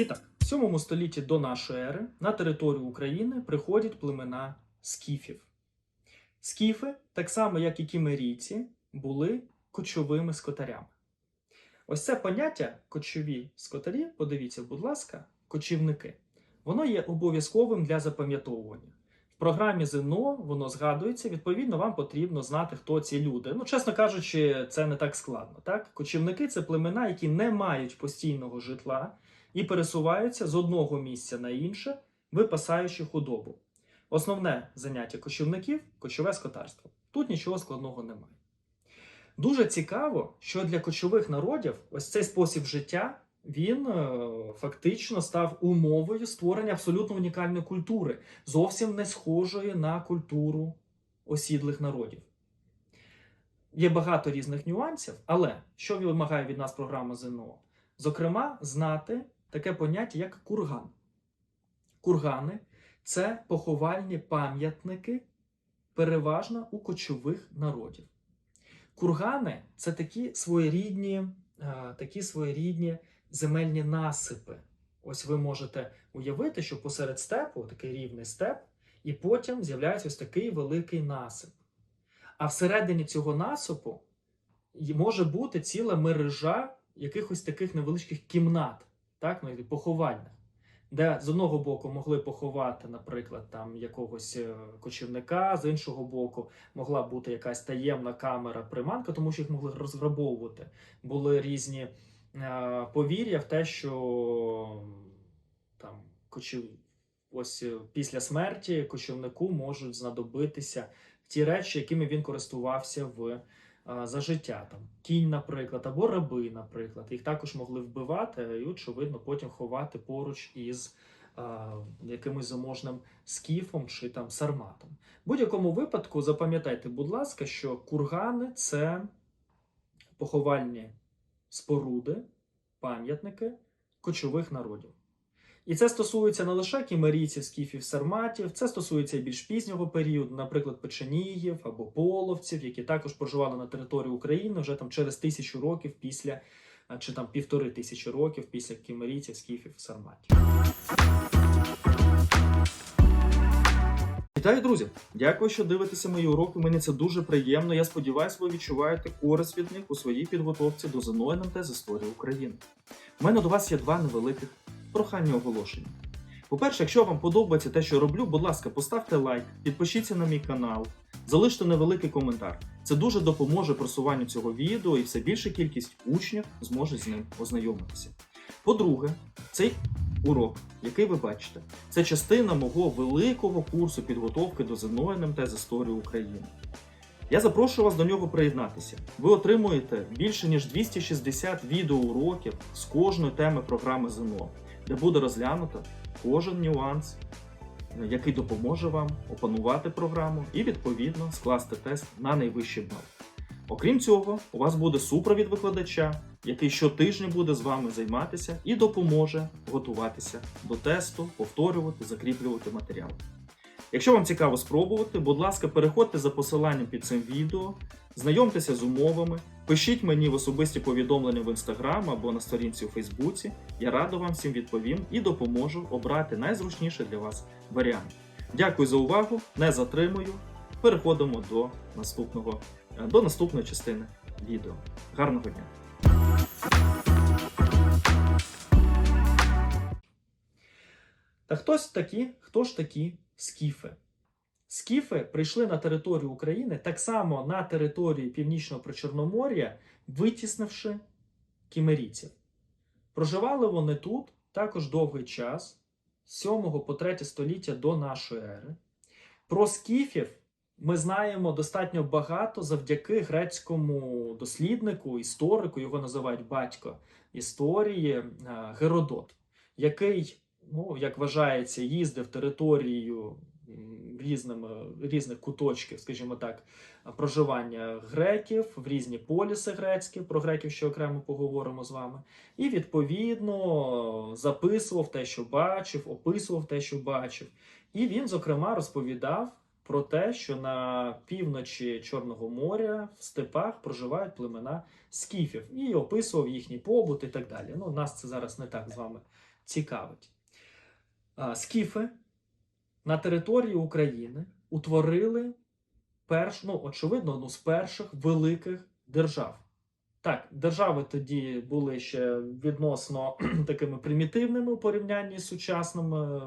І так, в 7 столітті до нашої ери на територію України приходять племена скіфів. Скіфи, так само як і кімерійці, були кочовими скотарями. Ось це поняття кочові скотарі, подивіться, будь ласка, кочівники. Воно є обов'язковим для запам'ятовування. В програмі ЗНО воно згадується, відповідно, вам потрібно знати, хто ці люди. Ну, чесно кажучи, це не так складно. Так? Кочівники це племена, які не мають постійного житла і пересуваються з одного місця на інше, випасаючи худобу. Основне заняття кочівників кочове скотарство. Тут нічого складного немає. Дуже цікаво, що для кочових народів ось цей спосіб життя він е, фактично став умовою створення абсолютно унікальної культури, зовсім не схожої на культуру осідлих народів. Є багато різних нюансів, але що вимагає від нас програма ЗНО? Зокрема, знати таке поняття, як курган. Кургани це поховальні пам'ятники, переважно у кочових народів. Кургани це такі своєрідні, е, такі своєрідні земельні насипи. Ось ви можете уявити, що посеред степу такий рівний степ, і потім з'являється ось такий великий насип. А всередині цього насипу може бути ціла мережа якихось таких невеличких кімнат, так, ну, і поховальних, де з одного боку могли поховати, наприклад, там якогось е, кочівника, з іншого боку могла бути якась таємна камера приманка, тому що їх могли розграбовувати. Були різні е, повір'я в те, що там кочів... ось е, після смерті кочівнику можуть знадобитися ті речі, якими він користувався в за життя. Там кінь, наприклад, або раби, наприклад. Їх також могли вбивати і, очевидно, потім ховати поруч із е, якимось заможним скіфом чи там сарматом. В будь-якому випадку запам'ятайте, будь ласка, що кургани це поховальні споруди, пам'ятники кочових народів. І це стосується не лише кімерійців, скіфів, сарматів, це стосується і більш пізнього періоду, наприклад, печеніїв або половців, які також проживали на території України вже там через тисячу років після, чи там півтори тисячі років після кімерійців, скіфів, сарматів. Вітаю, друзі! Дякую, що дивитеся мої уроки. Мені це дуже приємно. Я сподіваюся, ви відчуваєте користь від них у своїй підготовці до ЗНО НМТ з історії України. У мене до вас є два невеликих прохання оголошення. По-перше, якщо вам подобається те, що роблю, будь ласка, поставте лайк, підпишіться на мій канал, залиште невеликий коментар. Це дуже допоможе просуванню цього відео і все більша кількість учнів зможе з ним ознайомитися. По-друге, цей урок, який ви бачите, це частина мого великого курсу підготовки до ЗНО НМТ з історії України. Я запрошую вас до нього приєднатися. Ви отримуєте більше ніж 260 відеоуроків з кожної теми програми ЗНО, де буде розглянуто кожен нюанс, який допоможе вам опанувати програму і відповідно скласти тест на найвищий бал. Окрім цього, у вас буде супровід викладача, який щотижня буде з вами займатися і допоможе готуватися до тесту, повторювати, закріплювати матеріал. Якщо вам цікаво спробувати, будь ласка, переходьте за посиланням під цим відео, знайомтеся з умовами, пишіть мені в особисті повідомлення в інстаграм або на сторінці у Фейсбуці. Я радо вам всім відповім і допоможу обрати найзручніший для вас варіант. Дякую за увагу, не затримую. Переходимо до наступного е, до наступної частини відео. Гарного дня! Та хтось такі, хто ж такі скіфи? Скіфи прийшли на територію України так само на території Північного Причорномор'я, витіснивши кімерійців. Проживали вони тут також довгий час, з 7 по 3 століття до нашої ери. Про скіфів ми знаємо достатньо багато завдяки грецькому досліднику, історику, його називають батько історії е, Геродот, який, ну, як вважається, їздив територією м, різними, різних куточків, скажімо так, проживання греків в різні поліси грецькі, про греків ще окремо поговоримо з вами. І відповідно записував те, що бачив, описував те, що бачив. І він, зокрема, розповідав про те, що на півночі Чорного моря в степах проживають племена скіфів, і описував їхній побут і так далі. Ну, нас це зараз не так з вами цікавить. Скіфи на території України утворили перш, ну, очевидно, одну з перших великих держав. Так, держави тоді були ще відносно такими примітивними у порівнянні з сучасним е,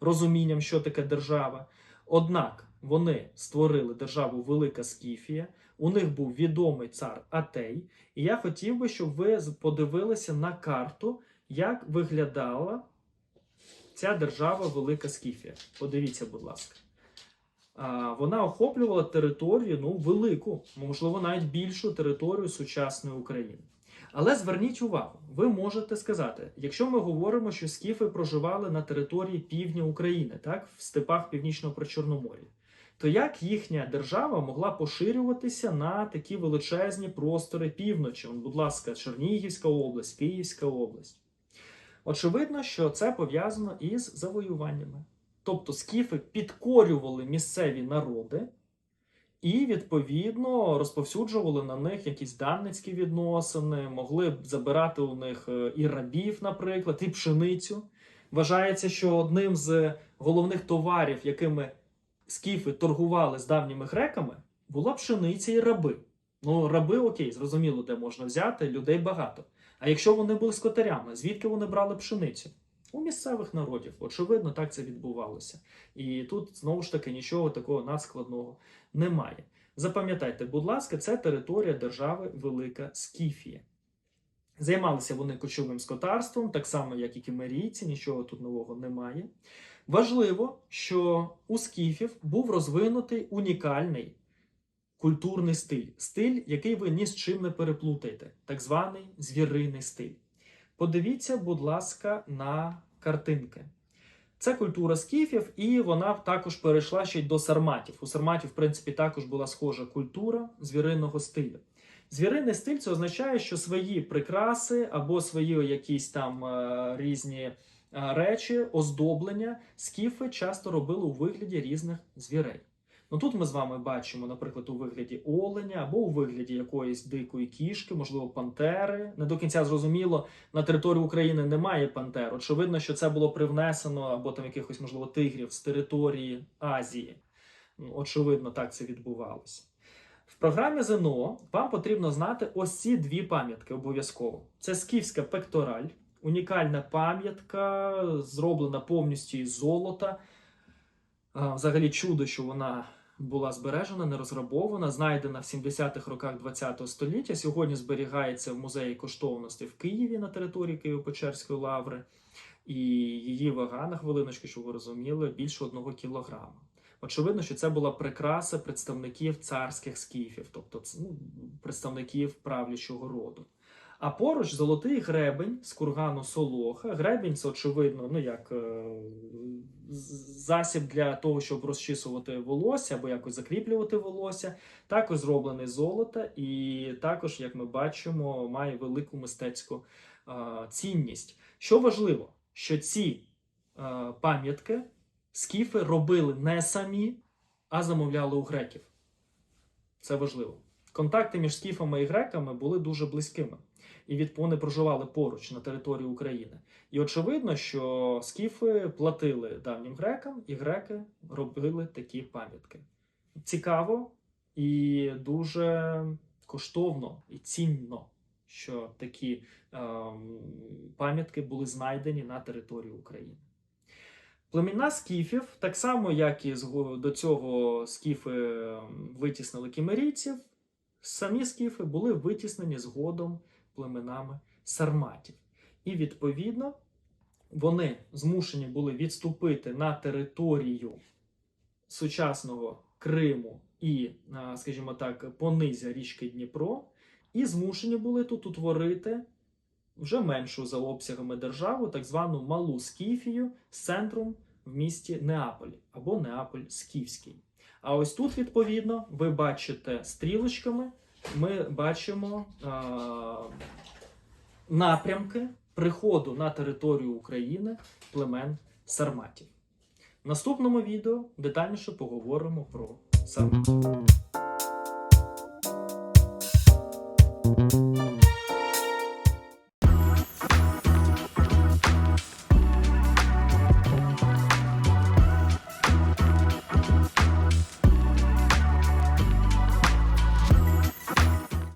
розумінням, що таке держава. Однак вони створили державу Велика Скіфія. У них був відомий цар Атей. І я хотів би, щоб ви подивилися на карту, як виглядала ця держава Велика Скіфія. Подивіться, будь ласка. Вона охоплювала територію, ну, велику, можливо, навіть більшу територію сучасної України. Але зверніть увагу, ви можете сказати, якщо ми говоримо, що скіфи проживали на території півдня України, так, в степах північного причорномор'я, то як їхня держава могла поширюватися на такі величезні простори півночі? Будь ласка, Чернігівська область, Київська область. Очевидно, що це пов'язано із завоюваннями. Тобто скіфи підкорювали місцеві народи і, відповідно, розповсюджували на них якісь данницькі відносини, могли б забирати у них е, і рабів, наприклад, і пшеницю. Вважається, що одним з головних товарів, якими скіфи торгували з давніми греками, була пшениця і раби. Ну, раби окей, зрозуміло, де можна взяти, людей багато. А якщо вони були скотарями, звідки вони брали пшеницю? У місцевих народів, очевидно, так це відбувалося. І тут знову ж таки нічого такого надскладного немає. Запам'ятайте, будь ласка, це територія держави Велика Скіфія. Займалися вони кочовим скотарством, так само, як і кімерійці, нічого тут нового немає. Важливо, що у скіфів був розвинутий унікальний культурний стиль, стиль, який ви ні з чим не переплутаєте, так званий звіриний стиль. Подивіться, будь ласка, на картинки. Це культура скіфів, і вона також перейшла ще й до сарматів. У сарматів, в принципі, також була схожа культура звіриного стилю. Звіриний стиль це означає, що свої прикраси або свої якісь там е, різні е, речі, оздоблення скіфи часто робили у вигляді різних звірей. Ну тут ми з вами бачимо, наприклад, у вигляді оленя або у вигляді якоїсь дикої кішки, можливо, пантери. Не до кінця зрозуміло, на території України немає пантер. Очевидно, що це було привнесено або там якихось, можливо, тигрів з території Азії. Ну, Очевидно, так це відбувалося. В програмі ЗНО вам потрібно знати ось ці дві пам'ятки обов'язково. Це скіфська пектораль, унікальна пам'ятка, зроблена повністю із золота. Взагалі чудо, що вона була збережена, не розграбована, знайдена в 70-х роках ХХ століття. Сьогодні зберігається в музеї коштовностей в Києві на території Києво-Печерської лаври. І її вага, на хвилиночку, щоб ви розуміли, більше одного кілограма. Очевидно, що це була прикраса представників царських скіфів, тобто ну, представників правлячого роду. А поруч золотий гребень з кургану Солоха. Гребень це очевидно, ну як е, засіб для того, щоб розчісувати волосся або якось закріплювати волосся. Також зроблений золота, і також, як ми бачимо, має велику мистецьку е, цінність. Що важливо, що ці е, пам'ятки скіфи робили не самі, а замовляли у греків. Це важливо. Контакти між скіфами і греками були дуже близькими. І від вони проживали поруч на території України. І очевидно, що скіфи платили давнім грекам, і греки робили такі пам'ятки. Цікаво і дуже коштовно і цінно, що такі ем, пам'ятки були знайдені на території України. Племена скіфів, так само як і до цього скіфи ем, витіснили кімерійців, самі скіфи були витіснені згодом племенами сарматів. І відповідно вони змушені були відступити на територію сучасного Криму і, скажімо так, понизя річки Дніпро, і змушені були тут утворити вже меншу за обсягами державу, так звану Малу Скіфію з центром в місті Неаполь або Неаполь Скіфський. А ось тут, відповідно, ви бачите стрілочками, ми бачимо напрямки приходу на територію України племен сарматів. В наступному відео детальніше поговоримо про сарматів.